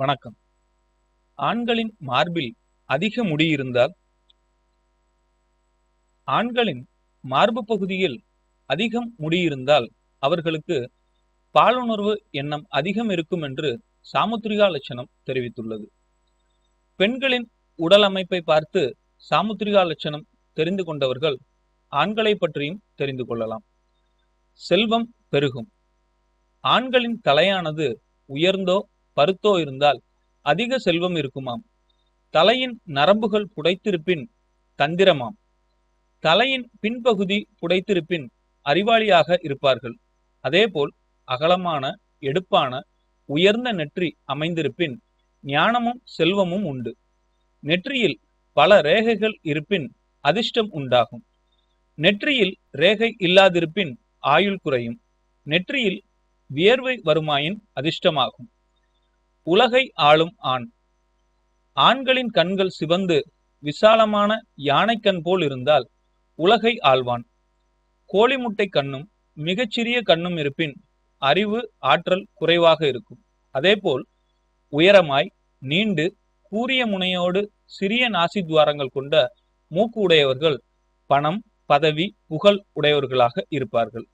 வணக்கம். ஆண்களின் மார்பில் அதிக முடி இருந்தால் ஆண்களின் மார்பு பகுதியில் அதிகம் முடியிருந்தால் அவர்களுக்கு பாலுணர்வு எண்ணம் அதிகம் இருக்கும் என்று சாமுத்திரிகா லட்சணம் தெரிவித்துள்ளது. பெண்களின் உடல் அமைப்பை பார்த்து சாமுத்திரிகா லட்சணம் தெரிந்து கொண்டவர்கள் ஆண்களை பற்றியும் தெரிந்து கொள்ளலாம். செல்வம் பெருகும். ஆண்களின் தலையானது உயர்ந்தோ பருத்தோ இருந்தால் அதிக செல்வம் இருக்குமாம். தலையின் நரம்புகள் புடைத்திருப்பின் தந்திரமாம். தலையின் பின்பகுதி புடைத்திருப்பின் அறிவாளியாக இருப்பார்கள். அதேபோல் அகலமான எடுப்பான உயர்ந்த நெற்றி அமைந்திருப்பின் ஞானமும் செல்வமும் உண்டு. நெற்றியில் பல ரேகைகள் இருப்பின் அதிர்ஷ்டம் உண்டாகும். நெற்றியில் ரேகை இல்லாதிருப்பின் ஆயுள் குறையும். நெற்றியில் வியர்வை வருமாயின் அதிர்ஷ்டமாகும். உலகை ஆளும் ஆண். ஆண்களின் கண்கள் சிவந்து விசாலமான யானைக்கண் போல் இருந்தால் உலகை ஆழ்வான் கோழி முட்டை கண்ணும் மிகச்சிறிய கண்ணும் இருப்பின் அறிவு ஆற்றல் குறைவாக இருக்கும். அதேபோல் உயரமாய் நீண்டு கூரிய முனையோடு சிறிய நாசி துவாரங்கள் கொண்ட மூக்கு உடையவர்கள் பணம் பதவி புகழ் உடையவர்களாக இருப்பார்கள்.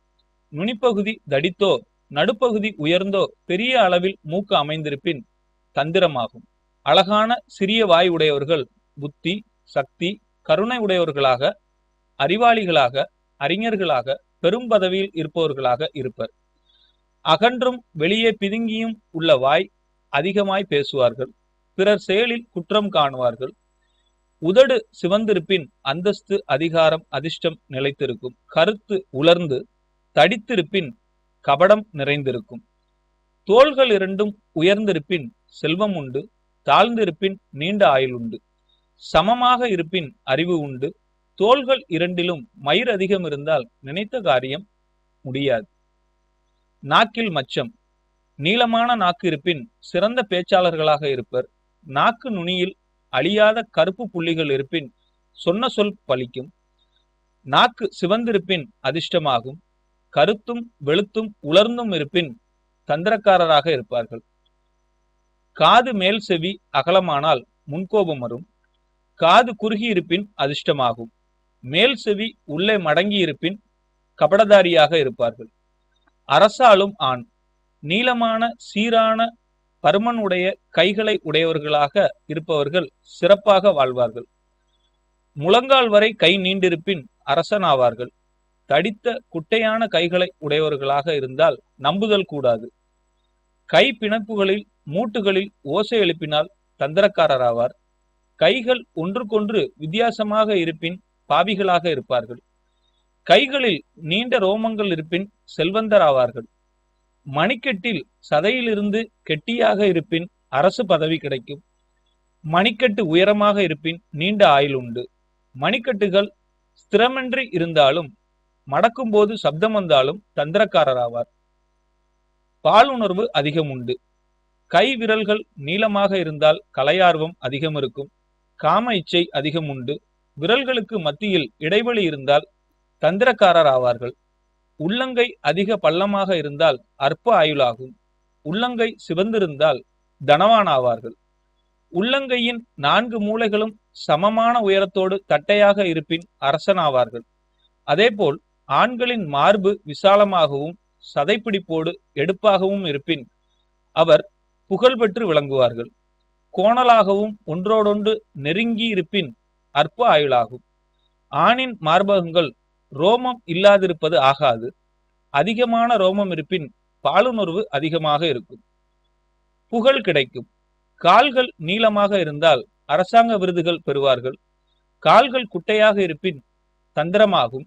நுனிப்பகுதி தடித்தோ நடுப்பகுதி உயர்ந்தோ பெரிய அளவில் மூக்கு அமைந்திருப்பின் தந்திரமாகும். அழகான சிறிய வாய் உடையவர்கள் புத்தி சக்தி கருணை உடையவர்களாக அறிவாளிகளாக அறிஞர்களாக பெரும் பதவியில் இருப்பவர்களாக இருப்பர். அகன்றும் வெளியே பிதுங்கியும் உள்ள வாய் அதிகமாய் பேசுவார்கள். பிறர் செயலில் குற்றம் காணுவார்கள். உதடு சிவந்திருப்பின் அந்தஸ்து அதிகாரம் அதிர்ஷ்டம் நிலைத்திருக்கும். கருத்து உலர்ந்து தடித்திருப்பின் கபடம் நிறைந்திருக்கும். தோள்கள் இரண்டும் உயர்ந்திருப்பின் செல்வம் உண்டு தாழ்ந்திருப்பின் நீண்ட ஆயுள் உண்டு. சமமாக இருப்பின் அறிவு உண்டு. தோள்கள் இரண்டிலும் மயிர் அதிகம் இருந்தால் நினைத்த காரியம் முடியாது. நாக்கில் மச்சம். நீளமான நாக்கு இருப்பின் சிறந்த பேச்சாளர்களாக இருப்பர். நாக்கு நுனியில் அழியாத கருப்பு புள்ளிகள் இருப்பின் சொன்ன சொல் பலிக்கும் நாக்கு சிவந்திருப்பின் அதிர்ஷ்டமாகும். கருத்தும் வெளுத்தும் உலர்ந்தும் இருப்பின் தந்திரக்காரராக இருப்பார்கள். காது மேல் செவி அகலமானால் முன்கோபம் வரும். காது குறுகி இருப்பின் அதிர்ஷ்டமாகும். மேல் செவி உள்ளே மடங்கி இருப்பின் கபடதாரியாக இருப்பார்கள். அரசாலும் ஆண். நீளமான சீரான பருமன் உடைய கைகளை உடையவர்களாக இருப்பவர்கள் சிறப்பாக வாழ்வார்கள். முழங்கால் வரை கை நீண்டிருப்பின் அரசனாவார்கள். தடித்த குட்டையான கைகளை உடையவர்களாக இருந்தால் நம்புதல் கூடாது. கை பிணப்புகளில் மூட்டுகளில் ஓசை எழுப்பினால் தந்திரக்காரராவார். கைகள் ஒன்றுக்கொன்று வித்தியாசமாக இருப்பின் பாவிகளாக இருப்பார்கள். கைகளில் நீண்ட ரோமங்கள் இருப்பின் செல்வந்தராவார்கள். மணிக்கட்டில் சதையிலிருந்து கெட்டியாக இருப்பின் அரசு பதவி கிடைக்கும். மணிக்கட்டு உயரமாக இருப்பின் நீண்ட ஆயுள் உண்டு. மணிக்கட்டுகள் ஸ்திரமின்றி இருந்தாலும் மடக்கும் போது சப்தம் வந்தாலும் தந்திரக்காரராவார். பாலுணர்வு அதிகம் உண்டு. கை விரல்கள் நீளமாக இருந்தால் கலையார்வம் அதிகம் இருக்கும். காம இச்சை அதிகம் உண்டு. விரல்களுக்கு மத்தியில் இடைவெளி இருந்தால் தந்திரக்காரர் ஆவார்கள் உள்ளங்கை அதிக பள்ளமாக இருந்தால் அற்ப ஆயுளாகும். உள்ளங்கை சிவந்திருந்தால் தனவான் ஆவார்கள் உள்ளங்கையின் நான்கு மூளைகளும் சமமான உயரத்தோடு தட்டையாக இருப்பின் அரசனாவார்கள். அதேபோல் ஆண்களின் மார்பு விசாலமாகவும் சதைப்பிடிப்போடு எடுப்பாகவும் இருப்பின் அவர் புகழ் பெற்று விளங்குவார்கள். கோணலாகவும் ஒன்றோடொன்று நெருங்கி இருப்பின் அற்ப ஆயுளாகும். ஆணின் மார்பகங்கள் ரோமம் இல்லாதிருப்பது ஆகாது. அதிகமான ரோமம் இருப்பின் பாலுணர்வு அதிகமாக இருக்கும். புகழ் கிடைக்கும். கால்கள் நீளமாக இருந்தால் அரசாங்க விருதுகள் பெறுவார்கள். கால்கள் குட்டையாக இருப்பின் தந்திரமாகும்.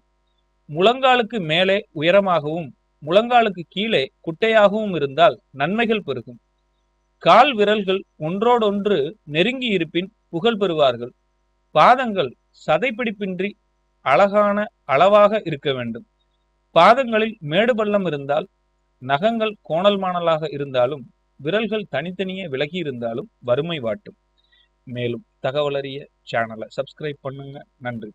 முழங்காலுக்கு மேலே உயரமாகவும் முழங்காலுக்கு கீழே குட்டையாகவும் இருந்தால் நன்மைகள் பெருகும். கால் விரல்கள் ஒன்றோடொன்று நெருங்கி இருப்பின் புகழ் பெறுவார்கள். பாதங்கள் சதைப்பிடிப்பின்றி அழகான அளவாக இருக்க வேண்டும். பாதங்களில் மேடு பள்ளம் இருந்தால் நகங்கள் கோணல் மாணலாக இருந்தாலும் விரல்கள் தனித்தனியே விலகி இருந்தாலும் வறுமை வாட்டும். மேலும் தகவலறிய சேனலை சப்ஸ்கிரைப் பண்ணுங்க. நன்றி.